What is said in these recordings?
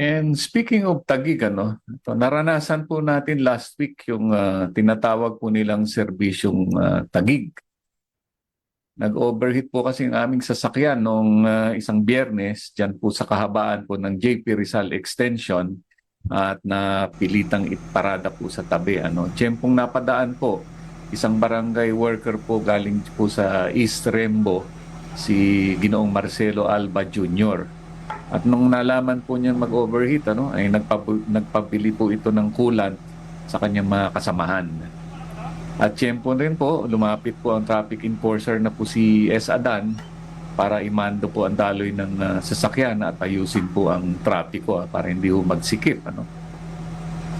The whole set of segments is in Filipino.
And speaking of Tagig, ano, ito, naranasan po natin last week yung ah, tinatawag po nilang serbisyong ah, Tagig. Nag-overheat po kasi ang aming sasakyan noong ah, isang biyernes dyan po sa kahabaan po ng JP Rizal Extension at napilitang iparada po sa tabi. Ano. Tiyempong napadaan po, isang barangay worker po galing po sa East Rembo, si Ginoong Marcelo Alba Jr. At nung nalaman po niya mag-overheat, ano, ay nagpabu- nagpabili po ito ng coolant sa kanyang mga kasamahan. At tiyempo rin po, lumapit po ang traffic enforcer na po si S. Adan para imando po ang daloy ng ah, sasakyan at ayusin po ang trapiko ah, para hindi po magsikip. Ano.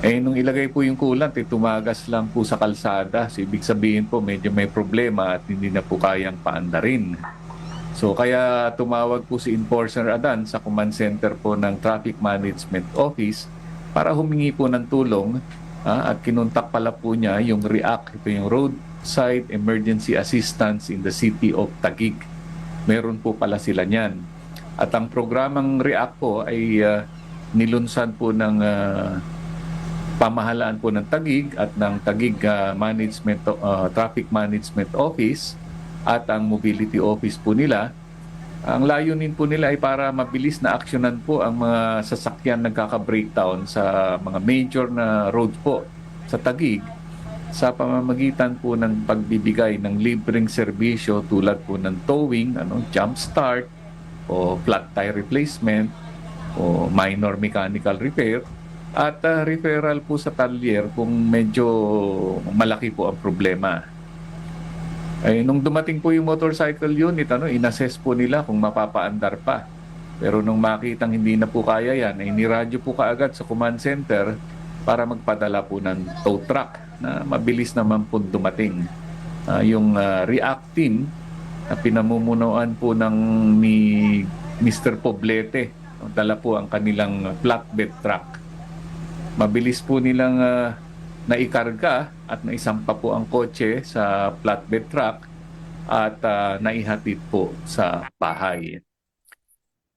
Eh, nung ilagay po yung coolant, eh, tumagas lang po sa kalsada. So, ibig sabihin po, medyo may problema at hindi na po kayang paandarin. So kaya tumawag po si Enforcer Adan sa command center po ng Traffic Management Office para humingi po ng tulong ah, at kinuntak pala po niya yung REACT, ito yung Roadside Emergency Assistance in the City of Taguig. Meron po pala sila niyan. At ang programang REACT po ay ah, nilunsan po ng ah, pamahalaan po ng Tagig at ng Tagig ah, Management ah, Traffic Management Office at ang mobility office po nila. Ang layunin po nila ay para mabilis na aksyonan po ang mga sasakyan nagkaka-breakdown sa mga major na roads po sa Tagig sa pamamagitan po ng pagbibigay ng libreng serbisyo tulad po ng towing, ano, jump start o flat tire replacement o minor mechanical repair at ah, referral po sa talyer kung medyo malaki po ang problema. Ay, nung dumating po yung motorcycle unit, ano, inassess po nila kung mapapaandar pa. Pero nung makitang hindi na po kaya yan, ay niradyo po kaagad sa command center para magpadala po ng tow truck na mabilis naman po dumating. Ah, yung ah, react team na pinamumunuan po ng ni Mr. Poblete, dala po ang kanilang flatbed truck. Mabilis po nilang ah, naikarga at naisampa po ang kotse sa flatbed truck at ah, naihatid po sa bahay.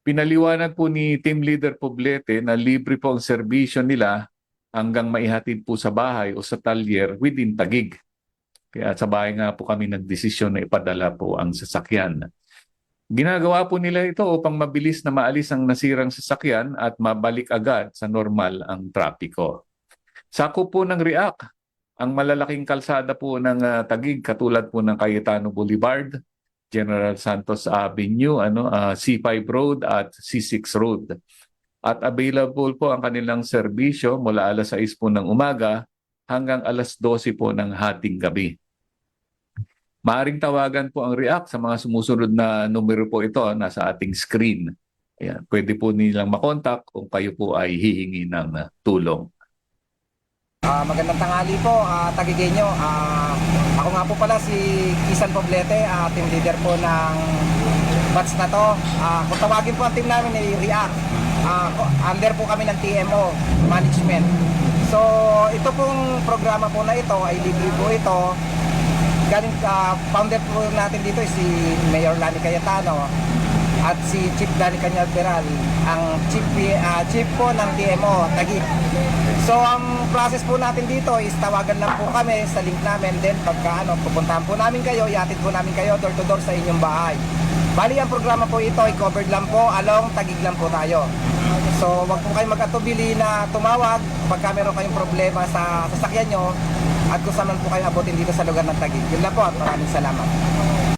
Pinaliwanag po ni Team Leader Poblete na libre po ang serbisyo nila hanggang maihatid po sa bahay o sa talyer within Tagig. Kaya sa bahay nga po kami nagdesisyon na ipadala po ang sasakyan. Ginagawa po nila ito upang mabilis na maalis ang nasirang sasakyan at mabalik agad sa normal ang trapiko. Sako po ng REACT ang malalaking kalsada po ng ah, Tagig katulad po ng Cayetano Boulevard, General Santos Avenue, ano, ah, C5 Road at C6 Road. At available po ang kanilang serbisyo mula alas 6 po ng umaga hanggang alas 12 po ng hating gabi. Maaring tawagan po ang REACT sa mga sumusunod na numero po ito ah, nasa ating screen. Ayan, pwede po nilang makontak kung kayo po ay hihingi ng tulong. Ah, magandang tanghali po, uh, Tagigenyo. Ah, ako nga po pala si Kisan Poblete, ah, team leader po ng batch na to. Ah, kung tawagin po ang team namin ay REACT. Ah, ko- under po kami ng TMO management. So, ito pong programa po na ito ay libre po ito. Galing ah, founder po natin dito si Mayor Lani Cayetano at si Chief Danny Canyalperal, ang chief, ah, chief po ng TMO, Taguig. So ang process po natin dito is tawagan lang po kami sa link namin then pagka ano, pupuntahan po namin kayo, iatid po namin kayo door to door sa inyong bahay. Bali ang programa po ito ay covered lang po, along Tagig lang po tayo. So wag po kayong mag-atubili na tumawag pagka meron kayong problema sa sasakyan nyo at kung saan po kayo abutin dito sa lugar ng Tagig. Yun lang po at maraming salamat.